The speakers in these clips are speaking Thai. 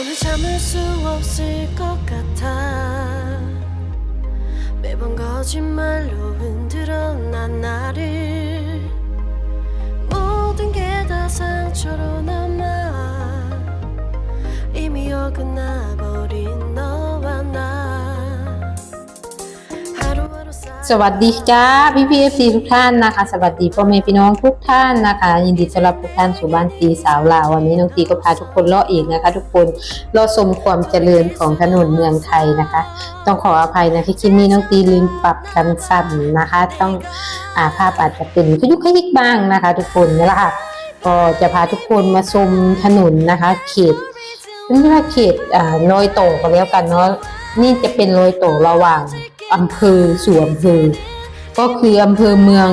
너는 참을 수 없을 것 같아. 매번 거짓말로 흔들어 난 나를. 모든 게 다 상처로 남아. 이미 어긋나 สวัสดีจ้าพี่พีเอฟซีทุกท่านนะคะ สวัสดีพ่อแม่พี่น้องทุกท่านนะคะ ยินดีต้อนรับทุกท่านสู่บ้านตีสาวลาววันนี้น้องตีก็พาทุกคนเลาะอีกนะคะ ทุกคนเลาะชมความเจริญของถนนเมืองไทยนะคะ ต้องขออภัยนะที่คลิปนี้น้องตีลืมปรับกันสั่นนะคะ ต้องอาภาพอาจจะเป็นขยุกขยิกบ้างนะคะ ทุกคนนี่แหละค่ะก็จะพาทุกคนมาชมถนนนะคะเขตเรียกว่าเขตอ่ารอยต่อกันแล้วกันเนาะนี่จะเป็นรอยต่อระหว่าง อำเภอสู่อำเภอ ก็คืออำเภอเมือง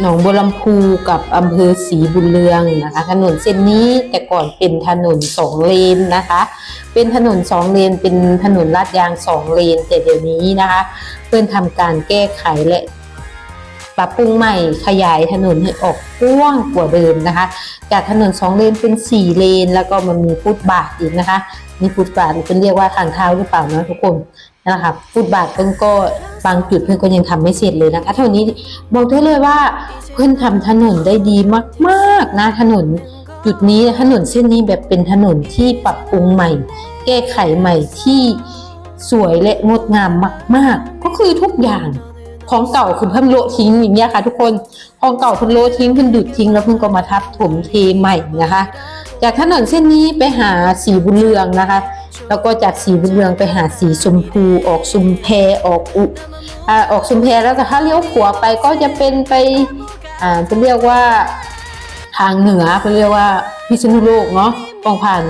หนองบัวลำพูกับอำเภอศรีบุญเรืองนะคะ ถนนเส้นนี้แต่ก่อนเป็นถนนสองเลนนะคะ เป็นถนนสองเลนเป็นถนนลาดยางสองเลน แต่เดี๋ยวนี้นะคะ เพื่อนทำการแก้ไขและปรับปรุงใหม่ขยายถนนให้ออกกว้างกว่าเดิมนะคะ จากถนนสองเลนเป็นสี่เลน แล้วก็มันมีฟุตบาทอีกนะคะ มีฟุตบาทเป็นเรียกว่าทางเท้าหรือเปล่านะทุกคน นะคะฟุตบาทเพิ่นก็บางจุดเพิ่นก็ยังทำไม่เสร็จเลยนะคะเท่านี้บอกได้เลยว่าเพื่อนทำถนนได้ดีมากๆนะถนนจุดนี้ถนนเส้นนี้แบบเป็นถนนที่ปรับปรุงใหม่ แก้ไขใหม่ที่สวยและงดงามมาก ๆ ก็คือทุกอย่างของเก่าคือเพิ่มโลทิ้งอย่างเงี้ยค่ะ ทุกคนของเก่าเพิ่นโลทิ้งเพิ่นดุดทิ้งแล้วเพิ่นก็มาทับถมเทใหม่นะคะ จากถนนเส้นนี้ไปหาสีบุญเรืองนะคะ แล้วก็จากสีบุญเรืองไปหาสีชมพูออกชุมแพออกอุอ่าออกชุมแพแล้วถ้าเลี้ยวขวาไปก็จะเป็นไปอ่าจะเรียกว่าทางเหนือเขาเรียกว่าพิษณุโลกเนาะต้องผ่าน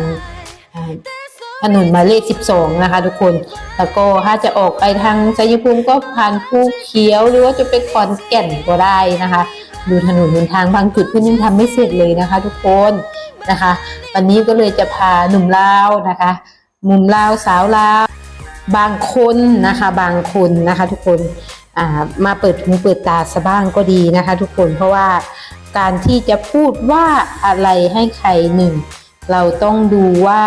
ถนนหมายเลข 12 นะคะทุกคน แล้วก็ถ้าจะออกไปทางชัยภูมิก็ผ่านภูเขียวหรือว่าจะไปขอนแก่นก็ได้นะคะ ดูถนนบนทางบางจุดเพื่อนยังทำไม่เสร็จเลยนะคะ ทุกคนนะคะ วันนี้ก็เลยจะพาหนุ่มลาวนะคะ หนุ่มลาวสาวลาวบางคนนะคะบางคนนะคะ ทุกคนมาเปิดหูเปิดตาสะบ้างก็ดีนะคะ ทุกคนเพราะว่าการที่จะพูดว่าอะไรให้ใครหนึ่ง เราต้องดูว่า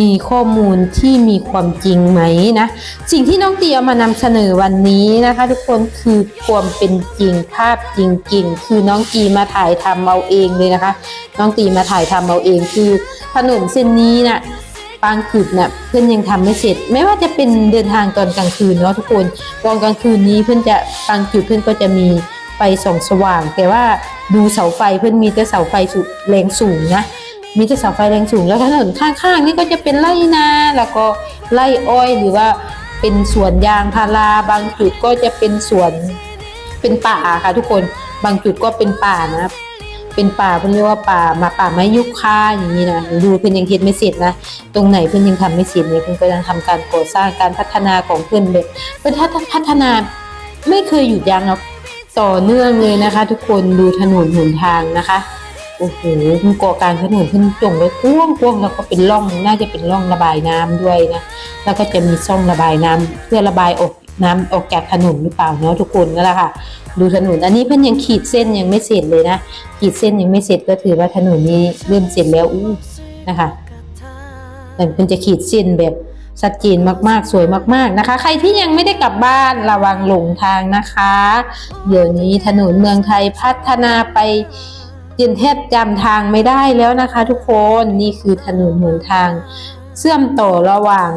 มีข้อมูลที่มีความจริงไหมนะ สิ่งที่น้องตีเอามานำเสนอวันนี้นะคะ ทุกคนคือความเป็นจริงภาพจริงๆ คือน้องตีมาถ่ายทำเอาเองเลยนะคะ น้องตีมาถ่ายทำเอาเองคือถนนเส้นนี้น่ะ บางจุดน่ะเพื่อนยังทำไม่เสร็จ ไม่ว่าจะเป็นเดินทางตอนกลางคืนเนาะทุกคนตอนกลางคืนนี้เพื่อนจะบางจุดเพื่อนก็จะมีไฟส่องสว่าง แต่ว่าดูเสาไฟเพื่อนมีแต่เสาไฟสุดแรงสูงนะมีแต่เสาไฟแรงสูงแล้วถนนข้างๆนี่ก็จะเป็นไร่นาแล้วก็ไร่อ้อยหรือว่าเป็นสวนยางพาราบางจุดก็จะเป็นสวนเป็นป่าค่ะทุกคนบางจุดก็เป็นป่านะ เป็นป่าเพิ่นเรียกว่าป่ามาป่าไม้ยุค่าอย่างนี้นะดูเพิ่นยังเฮ็ดไม่เสร็จนะตรงไหนเพิ่นยังทำไม่เสร็จเนี่ยเพิ่นก็ยังทำการก่อสร้างการพัฒนาของเพิ่นแบบเพิ่นพัฒนาไม่เคยหยุดยั้งนะต่อเนื่องเลยนะคะ ทุกคนดูถนนหนทางนะคะโอ้โหคุณก่อการถนนขึ้นจงไว้กว้างกว้างแล้วก็เป็นร่องน่าจะเป็นร่องระบายน้ำด้วยนะแล้วก็จะมีช่องระบายน้ำเพื่อระบายออก น้ำออกจากถนนหรือเปล่าเนาะทุกคนนั่นแหละค่ะ ดูถนนอันนี้เพิ่นยังขีดเส้นยังไม่เสร็จเลยนะ ขีดเส้นยังไม่เสร็จก็ถือว่าถนนนี้เริ่มเสร็จแล้วอู้นะคะแต่เพิ่นจะขีดเส้นแบบชัดเจนมากๆ สวยมากๆนะคะ ใครที่ยังไม่ได้กลับบ้านระวังหลงทางนะคะ เดี๋ยวนี้ถนนเมืองไทยพัฒนาไปจนแทบจำทางไม่ได้แล้วนะคะ ทุกคนนี่คือถนนหนทาง เชื่อมต่อระหว่าง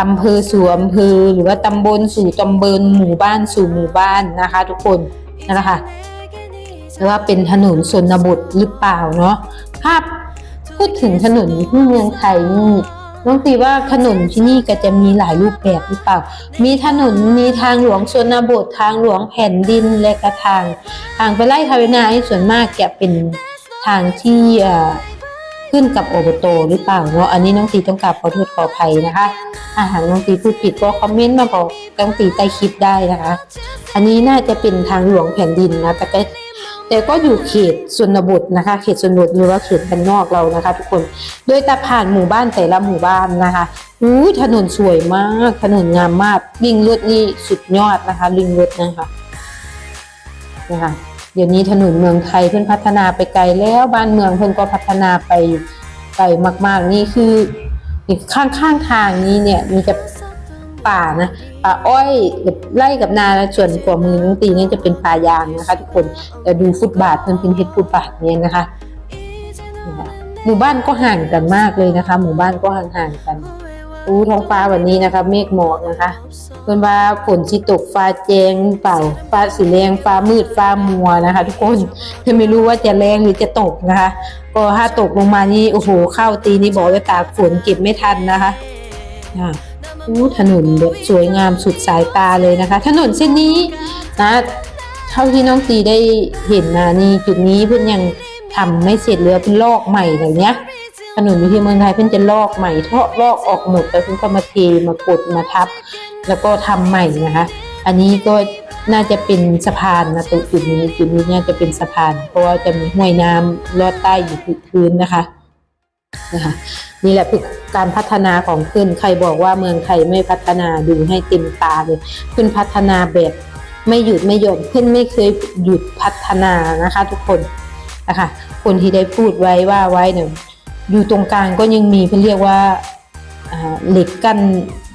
อำเภอสู่อำเภอหรือว่าตำบลสู่ตำบลหมู่บ้านสู่หมู่บ้านนะคะ ทุกคนนั่นแหละค่ะแต่ว่าเป็นถนนชนบทหรือเปล่าเนาะภาพพูดถึงถนนที่เมืองไทยนี่น้องตีว่าถนนที่นี่ก็จะมีหลายรูปแบบหรือเปล่า มีถนนมีทางหลวงชนบททางหลวงแผ่นดินและกระทาง ทางไปไล่ทาวนาส่วนมากจะเป็นทางที่อ่อ ขึ้นกับโอบตหรือเปล่าเนาะอันนี้น้องตีต้องกราบขอโทษขออภัยนะคะ อาหากน้องตีพูดผิดก็คอมเมนต์มาบอกน้องตีใต้คลิปได้นะคะ อันนี้น่าจะเป็นทางหลวงแผ่นดินนะแต่ก็แต่ก็อยู่เขตชนบทนะคะ เขตชนบทหรือว่าเขตบ้านนอกเรานะคะ ทุกคนโดยแต่ผ่านหมู่บ้านแต่ละหมู่บ้านนะคะอู้ถนนสวยมาก ถนนงามมากวิ่งรถนี่สุดยอดนะคะวิ่งรถนะคะนะคะ เดี๋ยวนี้ถนนเมืองไทยเพิ่นพัฒนาไปไกลแล้วบ้านเมืองเพิ่นก็พัฒนาไปไกลมาก ๆ นี่คืออีกข้างข้างทางนี้เนี่ยมีจะป่านะป่าอ้อยกับไล่กับนาแล้วส่วนขวามือน้องตีนี่จะเป็นป่ายางนะคะทุกคนแต่ดูฟุตบาทมันเป็นเฮ็ดฟุตบาทเนี่ยนะคะนะคะหมู่บ้านก็ห่างกันมากเลยนะคะ หมู่บ้านก็ห่างๆกัน อู้ท้องฟ้าวันนี้นะคะเมฆหมอกนะคะเพื่อนว่าฝนสิตกฟ้าแจงเปล่าฟ้าสีแรงฟ้ามืดฟ้ามัวนะคะ ทุกคนเพื่อไม่รู้ว่าจะแรงหรือจะตกนะคะ ก็ถ้าตกลงมานี่โอ้โหเข้าตีนี่บอกว่าตากฝนเก็บไม่ทันนะคะอ่าอู้ถนนแบบสวยงามสุดสายตาเลยนะคะ ถนนเส้นนี้นะเท่าที่น้องตีได้เห็นนะนี่จุดนี้เพื่อนยังทำไม่เสร็จเลยเพิ่นลอกใหม่อะไรเนี้ย ถนนอยู่ที่เมืองไทยเพิ่นจะลอกใหม่เทาะลอกออกหมดแล้วเพิ่นก็มาเทมากดมาทับ แล้วก็ทำใหม่นะคะ อันนี้ก็น่าจะเป็นสะพานนะตรงจุดนี้จุดนี้น่าจะเป็นสะพาน เพราะว่าจะมีห้วยน้ำลอดใต้อยู่พื้นนะคะนะคะนี่แหละคือการพัฒนาของขึ้นใครบอกว่าเมืองไทยไม่พัฒนาดูให้เต็มตาเลยขึ้นพัฒนาแบบไม่หยุดไม่หย่อนขึ้นไม่เคยหยุดพัฒนานะคะ ทุกคนนะคะคนที่ได้พูดไว้ว่าไว้เนี่ย อยู่ตรงกลางก็ยังมีเพื่อเรียกว่าเหล็กกั้น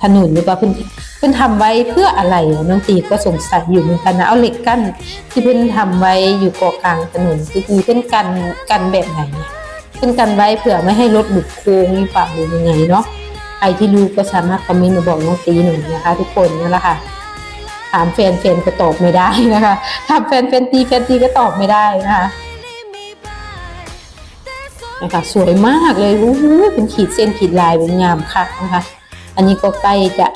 ถนนหรือเปล่าเพื่อนเพื่อนทำไว้เพื่ออะไรน้องตีก็สงสัยอยู่เหมือนกันนะเอาเหล็กกั้นที่เพื่อนทำไว้อยู่เกาะกลางถนนคือคือเพื่อนกันกันแบบไหนเนี่ยเป็นกันไว้เผื่อไม่ให้รถหลุดโค้งหรือเปล่าหรือยังไงเนาะใครที่รู้ก็สามารถคอมเมนต์มาบอกน้องตีหน่อยนะคะ ทุกคนนั่นแหละค่ะถามแฟนแฟนก็ตอบไม่ได้นะคะถามแฟนแฟนตีแฟนตีก็ตอบไม่ได้นะคะ นะคะสวยมากเลยอู้หูเป็นขีดเส้นขีดลายเป็นงามคักนะคะ อันนี้ก็ใกล้จะ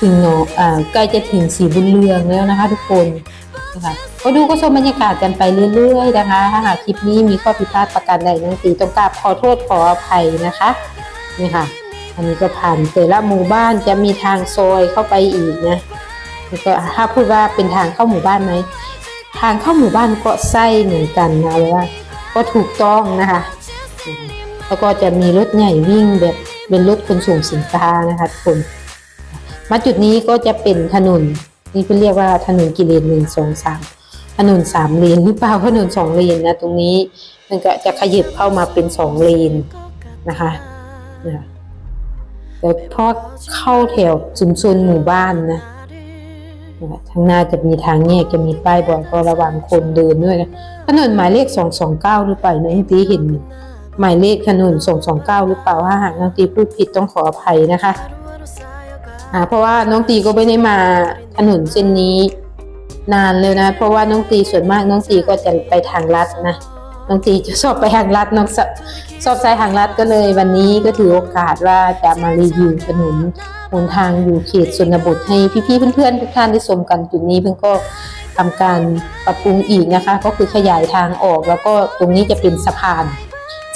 ถึงเนาะอ่าใกล้จะถึงสีบุญเรืองแล้วนะคะ ทุกคนนะคะก็ดูก็ชมบรรยากาศกันไปเรื่อยๆนะคะ ถ้าหากคลิปนี้มีข้อผิดพลาดประการใดน้องตีต้องกราบขอโทษขออภัยนะคะนี่ค่ะ อันนี้ก็ผ่านแต่ละหมู่บ้านจะมีทางซอยเข้าไปอีกนะแล้วก็ถ้าพูดว่าเป็นทางเข้าหมู่บ้านไหมทางเข้าหมู่บ้านก็ไส้เหมือนกันนะว่าก็ถูกต้องนะคะ แล้วก็จะมีรถใหญ่วิ่งแบบเป็นรถขนส่งสินค้านะคะทุกคนมาจุดนี้ก็จะเป็นถนนนี่เพื่อเรียกว่าถนนกี่เลนหนึ่งสองสามถนนสามเลนหรือเปล่าถนนสองเลนนะตรงนี้มันก็จะขยับเข้ามาเป็นสองเลนนะคะแต่พอเข้าแถวชุมชนหมู่บ้านนะทางหน้าจะมีทางแยกจะมีป้ายบอกก็ระวังคนเดินด้วยนะถนนหมายเลขสองสองเก้าหรือเปล่าน้องตีเห็น หมายเลขถนนสองสองเก้าหรือเปล่าถ้าหากน้องตีพูดผิดต้องขออภัยนะคะอ่าเพราะว่าน้องตีก็ไม่ได้มาถนนเส้นนี้ นานเลยนะ เพราะว่าน้องตีส่วนมากน้องตีก็จะไปทางลัดนะน้องตีจะชอบไปทางลัดน้องชอบใช้ทางลัดก็เลย วันนี้ก็ถือโอกาสว่าจะมารีวิวถนนหนทางอยู่เขตชนบทให้พี่ๆเพื่อนๆทุกท่านได้ชมกันจุดนี้เพิ่งก็ทำการปรับปรุงอีกนะคะ ก็คือขยายทางออกแล้วก็ตรงนี้จะเป็นสะพาน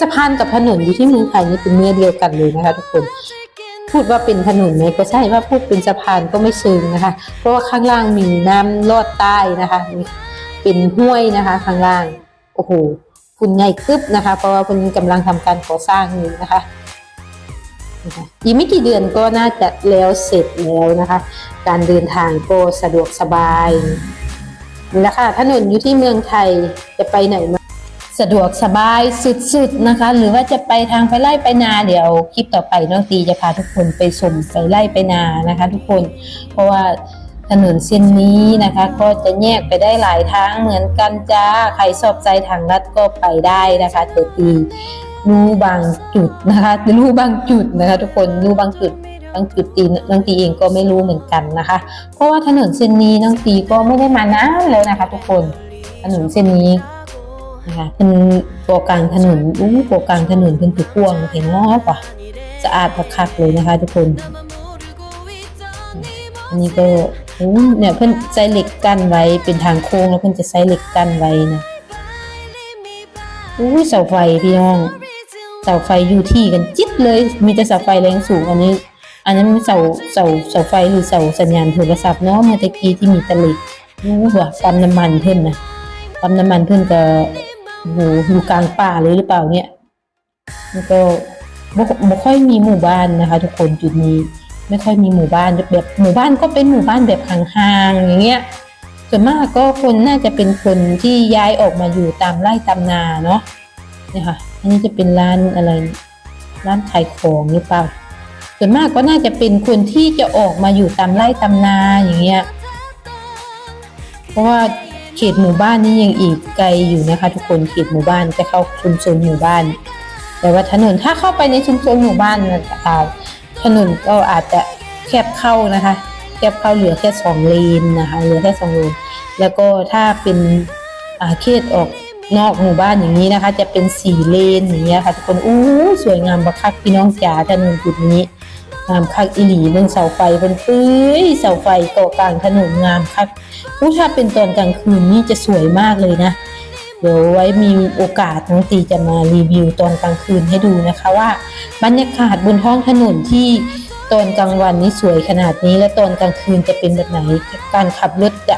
สะพานกับถนนอยู่ที่เมืองไทยนี่เป็นเนื้อเดียวกันเลยนะคะทุกคน พูดว่าเป็นถนนไหมก็ใช่ว่าพูดเป็นสะพานก็ไม่เชิงนะคะ เพราะว่าข้างล่างมีน้ำลอดใต้นะคะมีเป็นห้วยนะคะ ข้างล่างโอ้โหฝุ่นใหญ่คึบนะคะ เพราะว่าคุณกำลังทำการก่อสร้างอยู่นะคะนะคะอีกไม่กี่เดือนก็น่าจะแล้วเสร็จแล้วนะคะ การเดินทางก็สะดวกสบายนี่แหละค่ะถนนอยู่ที่เมืองไทยจะไปไหนมา สะดวกสบายสุดๆนะคะ หรือว่าจะไปทางไปไล่ไปนาเดี๋ยวคลิปต่อไปน้องตีจะพาทุกคนไปชมไปไล่ไปนานะคะ ทุกคนเพราะว่าถนนเส้นนี้นะคะ ก็จะแยกไปได้หลายทางเหมือนกันจ้าใครชอบใจทางลัดก็ไปได้นะคะแต่ตีรู้บางจุดนะคะรู้บางจุดนะคะ ทุกคนรู้บางจุดบางจุดตีน้องตีเองก็ไม่รู้เหมือนกันนะคะ เพราะว่าถนนเส้นนี้น้องตีก็ไม่ได้มานานแล้วนะคะ ทุกคนถนนเส้นนี้ นะคะเป็นโปรกลางถนนอู้โปรกลางถนนเป็นถือกวงเห็นงอกว่าสะอาดประคักเลยนะคะ ทุกคน อันนี้ก็อู้เนี่ยเพิ่นใช้เหล็กกั้นไว้เป็นทางโค้งแล้วเพิ่นจะใช้เหล็กกั้นไว้นะอู้เสาไฟพี่น้องเสาไฟอยู่ที่กันจิ๊ดเลย มีแต่เสาไฟแรงสูงอันนี้ อันนั้นเสาเสาเสาไฟหรือเสาสัญญาณโทรศัพท์เนาะเมื่อตกี้ที่มีตะล็กอู้ว่าปั๊มน้ำมันเพิ่นนะปั๊มน้ำมันเพื่อนก็ อ้โหอยู่กลางป่าเลยหรือเปล่าเนี่ยแล้วก็บ่บ่ค่อยมีหมู่บ้านนะคะ ทุกคนจุดนี้ ไม่ค่อยมีหมู่บ้านแบบหมู่บ้านก็เป็นหมู่บ้านแบบห่างๆอย่างเงี้ยส่วนมากก็คนน่าจะเป็นคนที่ย้ายออกมาอยู่ตามไร่ตามนาเนาะเนี่ยค่ะอันนี้จะเป็นร้านอะไรร้านขายของหรือเปล่า ส่วนมากก็น่าจะเป็นคนที่จะออกมาอยู่ตามไร่ตามนาอย่างเงี้ย เพราะว่า เขตหมู่บ้านนี่ยังอีกไกลอยู่นะคะ ทุกคนเขตหมู่บ้านจะเข้าชุมชนหมู่บ้าน แต่ว่าถนนถ้าเข้าไปในชุมชนหมู่บ้านอ่าถนนก็อาจจะแคบเข้านะคะแคบเข้าเหลือแค่สองเลนนะคะเหลือแค่สองเลนแล้วก็ถ้าเป็นเขตออกนอกหมู่บ้านอย่างนี้นะคะ จะเป็นสี่เลนอย่างเงี้ยค่ะทุกคนอู้สวยงามบักคักพี่น้องจ๋าถนนจุดนี้ งามคักอีหลีเบิ่งเสาไฟเป็นเปื้อยเสาไฟเกาะกลางถนนงามคักอู้ถ้าเป็นตอนกลางคืนนี่จะสวยมากเลยนะ เดี๋ยวไว้มีโอกาสน้องตีจะมารีวิวตอนกลางคืนให้ดูนะคะว่าบรรยากาศบนท้องถนนที่ตอนกลางวันนี้สวยขนาดนี้ และตอนกลางคืนจะเป็นแบบไหน การขับรถจะ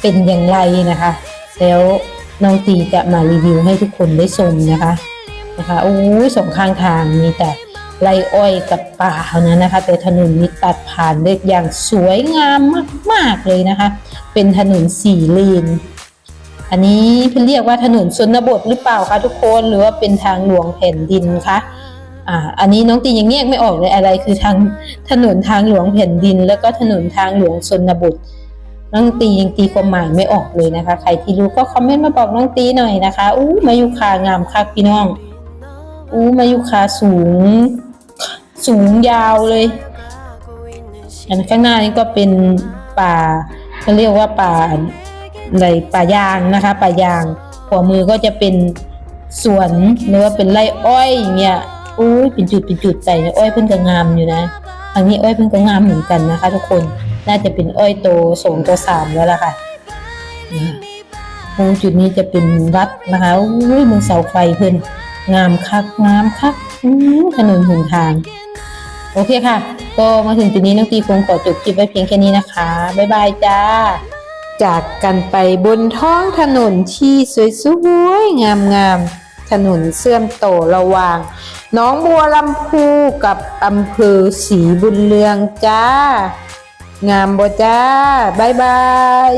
เป็นอย่างไรนะคะ แล้วน้องตีจะมารีวิวให้ทุกคนได้ชมนะคะนะคะโอ้ยสองข้างทางมีแต่ ไรอ้อยกับป่าเท่านั้นนะคะ แต่ถนนนี้ตัดผ่านได้อย่างสวยงามมาก ๆ เลยนะคะ เป็นถนนสี่เลนอันนี้เพิ่นเรียกว่าถนนชนบทหรือเปล่าคะทุกคนหรือว่าเป็นทางหลวงแผ่นดินคะอ่าอันนี้น้องตียังแยกไม่ออกเลยอะไรคือทางถนนทางหลวงแผ่นดิน แล้วก็ถนนทางหลวงชนบทน้องตียังตีความหมายไม่ออกเลยนะคะ ใครที่รู้ก็คอมเมนต์มาบอกน้องตีหน่อยนะคะอู้มายุคางามคักพี่น้องอู้มายุคาสูง สูงยาวเลยอันข้างหน้านี่ก็เป็นป่าเขาเรียกว่าป่าอะไรป่ายางนะคะป่ายางขวามือก็จะเป็นสวนหรือว่าเป็นไร่อ้อยอย่างเงี้ยอุ้ยเป็นจุดเป็นจุดใส่อ้อยเพิ่งจะงามอยู่นะทางนี้อ้อยเพิ่งจะงามเหมือนกันนะคะ ทุกคนน่าจะเป็นอ้อยโตสองตัวสามแล้วล่ะค่ะนะตรงจุดนี้จะเป็นวัดนะคะอุ้ยมึงเสาไฟเพิ่นงามคักงามคักอือถนนหนทาง โอเคค่ะ ก็มาถึงจุดนี้น้องตีคงขอจบคลิปไว้เพียงแค่นี้นะคะ บ๊ายบายจ้า จากกันไปบนท้องถนนที่สวยๆ งามๆ ถนนเสื่อมโตระหว่างหน้องบัวลำพูกับอำเภอศรีบุญเรืองจ้า งามบ่จ้า บ๊ายบาย